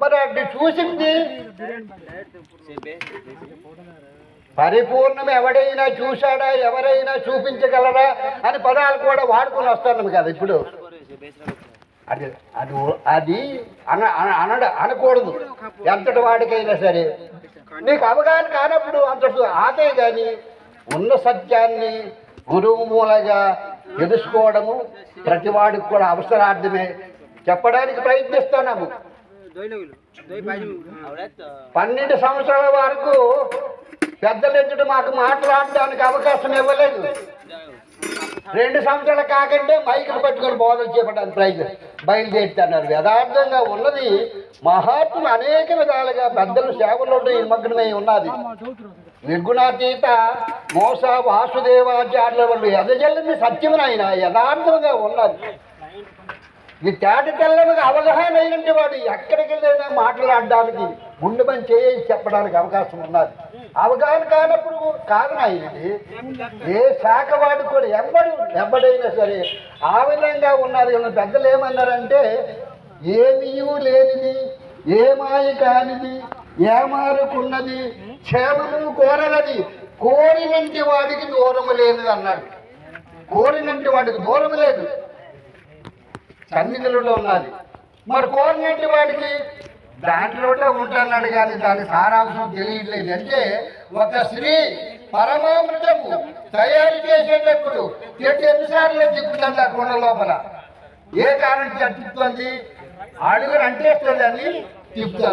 మరి చూసింది. పరిపూర్ణం ఎవడైనా చూశాడా ఎవరైనా చూపించగలరా అని పదాలు కూడా వాడుకొని వస్తున్నాం కదా ఇప్పుడు. అది అది అది అన అన- అనడ అనకూడదు. ఎంతటి వాడికైనా సరే. నీకు అవగాహన కానప్పుడు అంత ఆదే కానీ ఉన్న సత్యాన్ని గురువు మూలగా తెలుసుకోవడము ప్రతి వాడికి కూడా అవసరార్థమే. చెప్పడానికి ప్రయత్నిస్తున్నాము పన్నెండు సంవత్సరాల వరకు పెద్దలు ఎదుట మాకు మాట్లాడడానికి అవకాశం ఇవ్వలేదు. రెండు సంవత్సరాలు కాకంటే మైకులు పట్టుకొని బోధన చేపడానికి ప్రయత్నం బయలుదేరుతున్నారు. యథార్థంగా ఉన్నది మహాత్ములు అనేక విధాలుగా పెద్దలు సేవలో నిమగ్నమై ఉన్నది. నిర్గుణాతీత మోస వాసుదేవాచార్యుల వాళ్ళు ఎదజల్లింది సత్యమునైన యథార్థంగా ఉన్నది. ఈ తేట అవగాహన అయినట్టు వాడు ఎక్కడికి వెళ్ళినా మాట్లాడడానికి గుండె పని చేసి చెప్పడానికి అవకాశం ఉన్నది. అవగాహన కానప్పుడు కారణం అయింది ఏ శాఖ వాడు కూడా ఎవడు ఎవడైనా సరే ఆ విధంగా ఉన్నారు. కానీ పెద్దలు ఏమన్నారంటే ఏమీ లేనిది ఏమాయ కానిది ఏమారుకున్నది క్షేమము కోరనది కోరినంటి వాడికి దూరము లేదు అన్నాడు. కోరినంటి వాడికి దూరం లేదు. సన్నిధులలో ఉన్నది. మరి కోరినట్టు వాడికి దాంట్లోనే ఉంటున్నాడు కానీ దాని సారాంశం తెలియట్లేదు. అంటే ఒక స్త్రీ పరమామృతము తయారు చేసేటప్పుడు ఎటు ఎన్నిసార్లు దిక్కుతుంది ఆ కొండ లోపల? ఏ కారణం తిప్పుతుంది అడుగులు అని తిప్పుతుంది